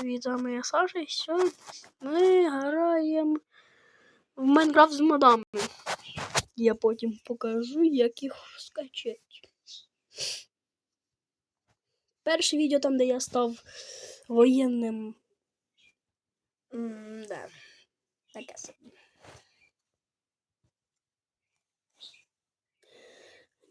Привіт, з Саша, і сьогодні ми граємо в Майнкрафт з модами. Я потім покажу, як їх скачати. Перше відео там, де я став воєнним. М, да. Таке собі.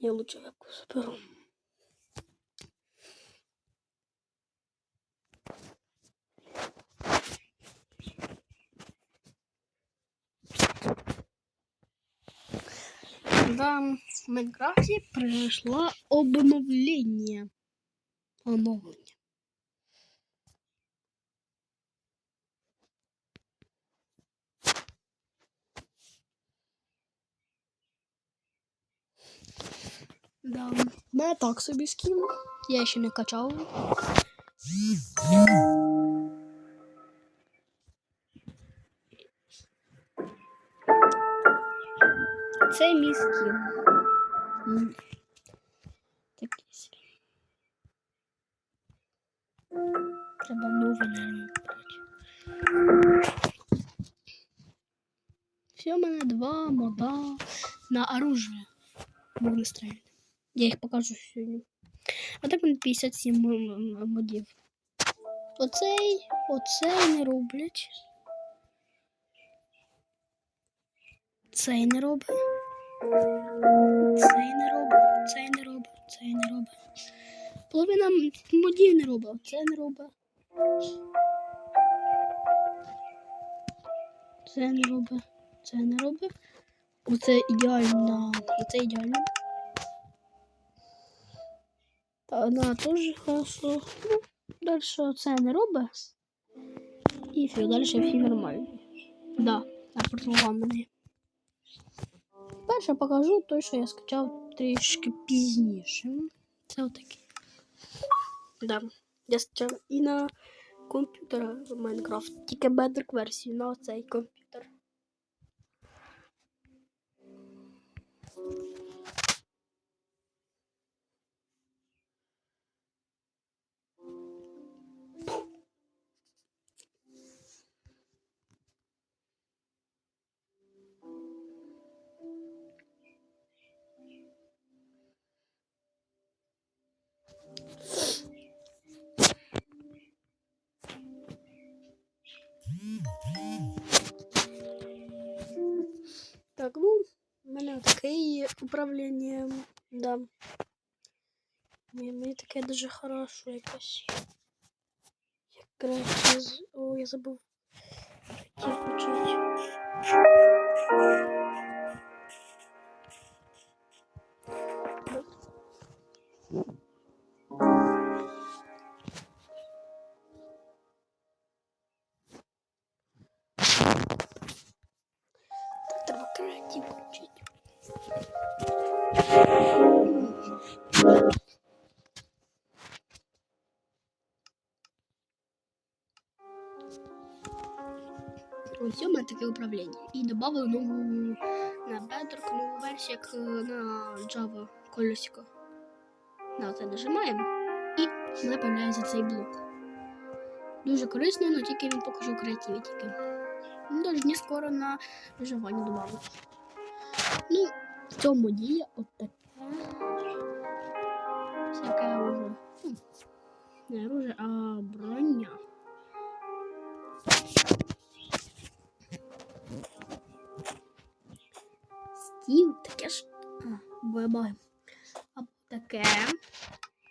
Я лучше вебку заберу. Да, в Майнкрафте произошло обновление. Оновление. Да, мене так собі скін. Я ще не качав. Це мій скін. М. Такий собі. Треба новий наверное, брати. Все, у мене два мода на оружие. Вогнестрельне. Я їх покажу сьогодні. А так в мене 57 м- м- модів. Оцей, оцей не роблять. Цей не робить. Цей не робить, цей не робить, цей не робить. Половина модів не робить, це не робить. Це не робить, це не робить. Оце ідеально, оце ідеально. Та вона теж хорошо. Ну, далі це не робить. І все, далі всі нормально. Да, так противоган мене. Перше покажу той, що я скачав трішки пізніше. Це отакий. Да. Я скачав і на комп'ютер Майнкрафт. Тільки бедрик версію на цей комп'ютер. Таке. Да. Мені, такая таке дуже хорошо якось. Як краще. О, я забув. Ось у мене таке управління. І додали нову на Bedrock нову версію, як на Java колесико. На це нажимаємо і в мене появляється цей блок. Дуже корисний, але тільки він покажу креативі тільки. Ну, Должні скоро на виживання додати. Ну, в цьому діє от таке. Всяке оружие. Не оружие, а броня. Стів, таке ж. Вибаги. А таке.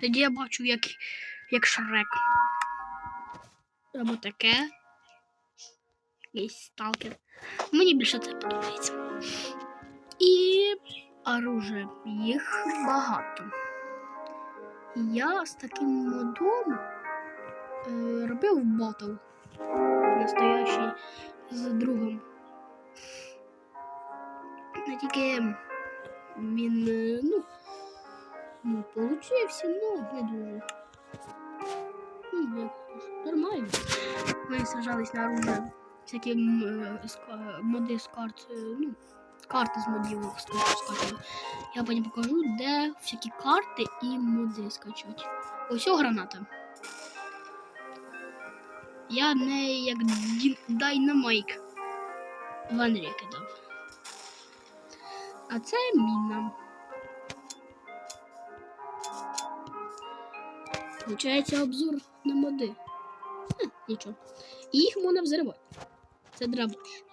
Тоді я бачу, як, як шрек. Або таке. Якийсь сталкер. Мені більше це подобається. І оружие. Їх багато. Я з таким модом е, робив батл. Настоящий з другом. Не тільки він, е, ну, ну, получився, ну, не дуже. Ну, як нормально. Ми сражались на оружие. Всякі е, моди з карт, е, ну, карти з модів скачали. Я потім покажу, де всякі карти і моди скачати. Ось граната. Я не як Дайнамайк в Анрі кидав. А це міна. Получається обзор на моди. Хе, нічого. І їх можна взривати. Це драбаш.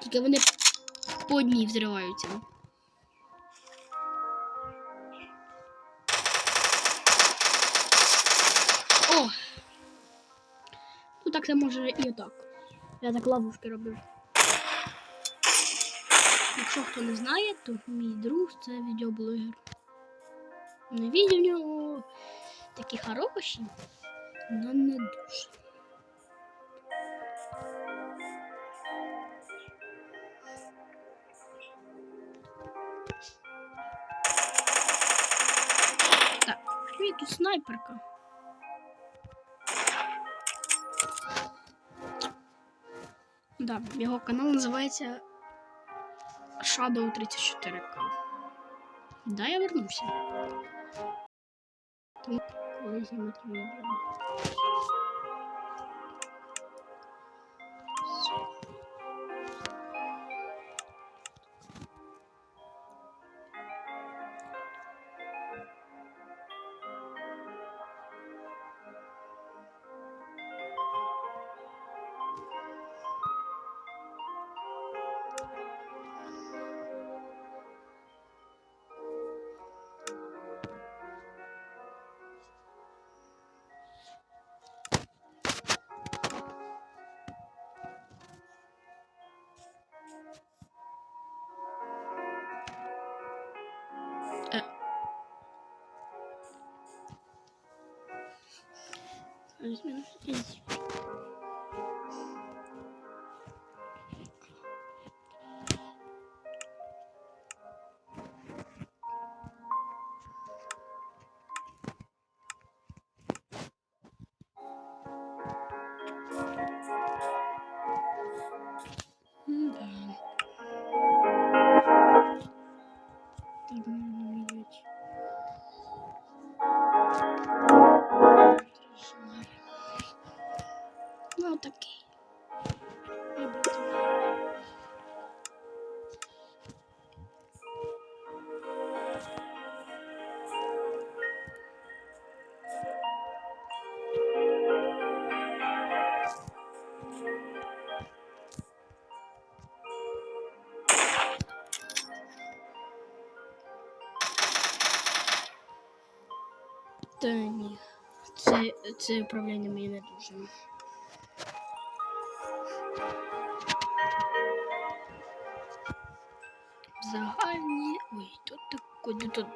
Тільки вони по одній взриваються. О! Ну так це може і отак. Я так ловушки робив. Якщо хто не знає, то мій друг це відеоблогер. На відео в нього такі хороші, але не дуже. Так, і тут снайперка. Да, його канал називається Shadow 34K. Да, я вернувся. Тому коли знімати відео. Та ні. Це, це управління мені не дуже. Загальні. Ой, тут такой, де тут.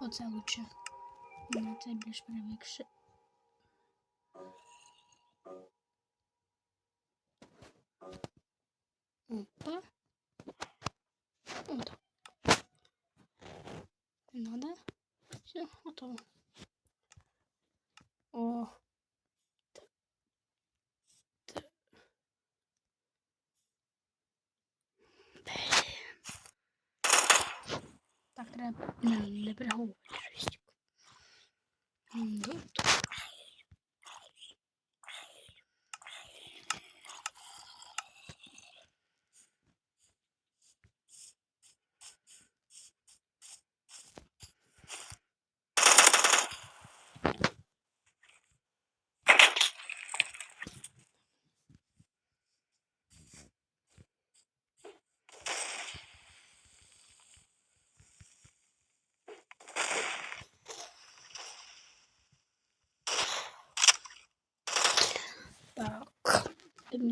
Оце лучше. Це більш привикше. tą. O. T, t. Tak, teraz lepiej hołowę. Dobra.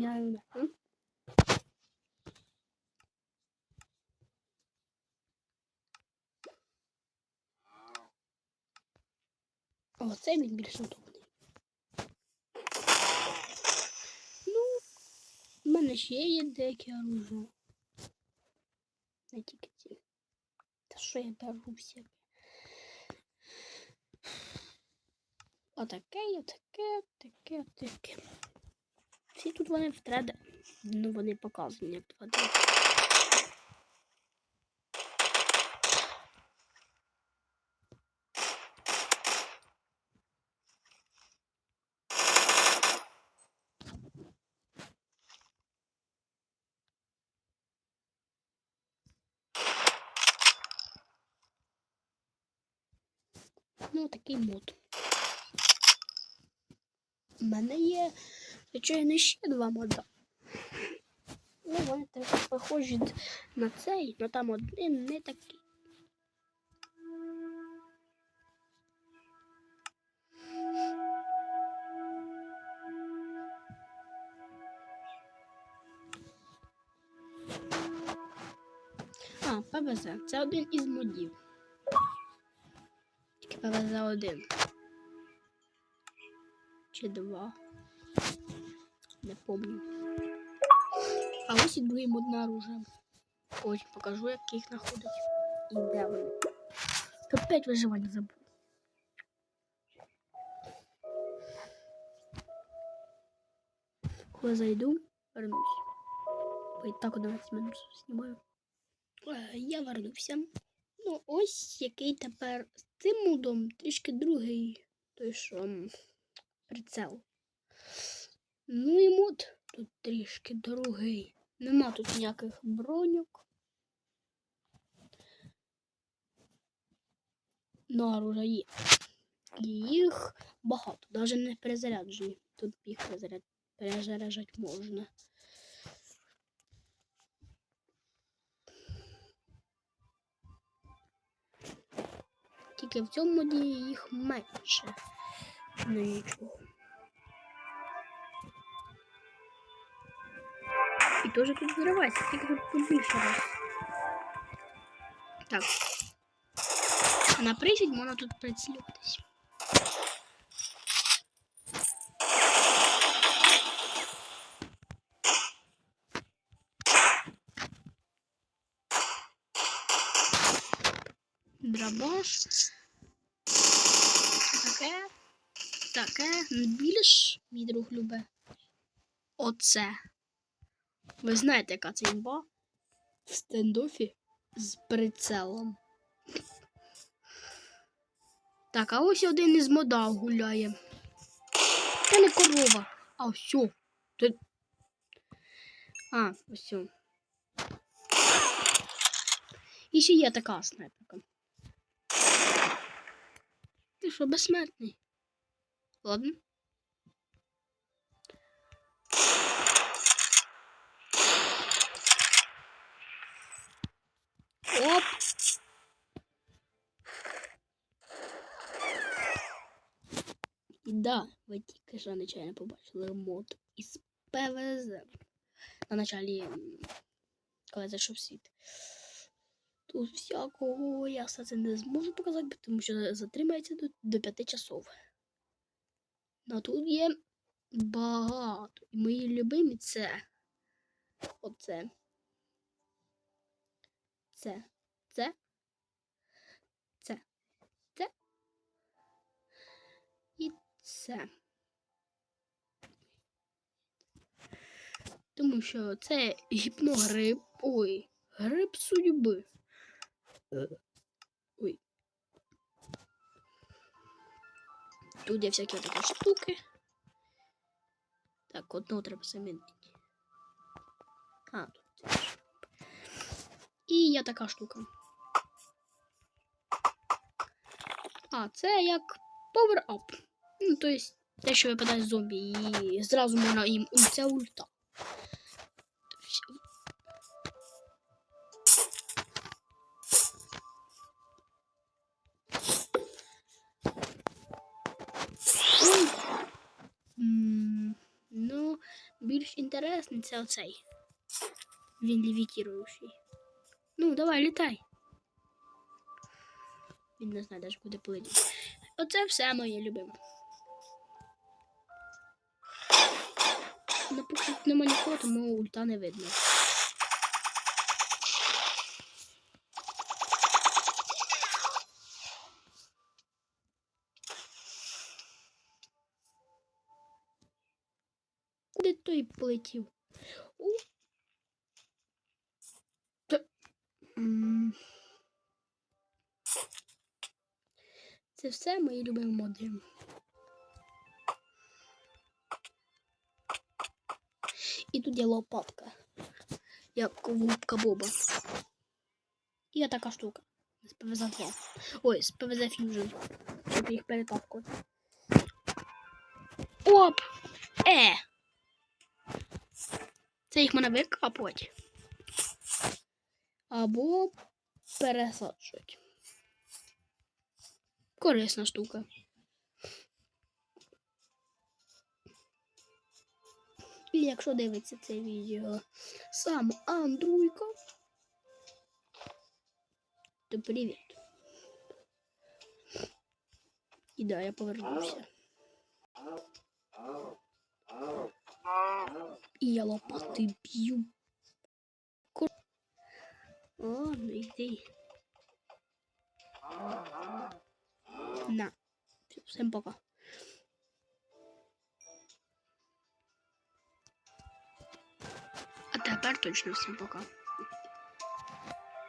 Підняємо. М? О, це він більш удобний. Ну, в мене ще є деякі оружия. Не тільки ці. Та що я беру себе? Отаке, отаке, таке, отаке. Всі тут вони в 3D. Ну вони показані як 2D. Ну, такий мод. У мене є звичайно, ще два мода. Ну, вони трохи похожі на цей, але там один не такий. А, ПВЗ. Це один із модів. Тільки ПВЗ один. Чи два. Не помню. А ось і другий мод на оружие. Ось покажу, як їх знаходить. І де вони. Тут 5 виживань забув. Зайду, вернусь. Ой, так 11 минут знімаю. Е, Я вернувся. Ну, ось який тепер з цим модом трішки другий. Той що прицел. Ну і мод тут трішки другий. Нема тут ніяких броньок. На оружаї. Їх багато, навіть не перезаряджені. Тут їх перезаряд... перезаряджати можна. Тільки в цьому моді їх менше. Ну нічого. Теж тут взривається, тільки тут побільше раз. Так. А на присід можна тут прицілюватись. Драбаш. Таке. Таке. Більш, мій друг любе. Оце. Ви знаєте, яка це імба? В стендофі з прицелом. Так, а ось один із мода гуляє. Це не корова. А ось. Це... А, ось. І ще є така снайперка. Ти що, безсмертний? Ладно. Оп. І да, ви тільки що нечайно побачили мод із ПВЗ. На началі, коли зайшов світ. Тут всякого я все це не зможу показати, тому що затримається до, до 5 часов. Ну тут є багато. І мої любимі це оце. Це. Це. Це. Тому що це гіпногриб. Ой, гриб судьби. Е, Ой. Тут є всякі такі штуки. Так, одного треба замінити. А, тут. І є така штука. А, це як power up. Ну, то есть те, що випадає зомбі, і зразу можна їм це ульта. Ну, більш інтересний це оцей. Він левітіруючий. Ну, давай, літай. Він не знає, навіть куди полетіти. Оце все моє любиме. Нема нікого, тому ульта не видно. Куди той полетів? У. Це все мої любимі моди. Є лопатка, як губка Боба. І така штука. З ПВЗ 2. Ой, з ПВЗ Fusion. щоб їх перетапкувати. Оп! Е! Це їх можна викапувати. Або пересаджувати. Корисна штука. Якщо дивиться це відео сам Андруйка, то привіт. І да, я повернувся. І я лопати б'ю. Ладно, йди. На. Всем пока. Тепер точно всім пока.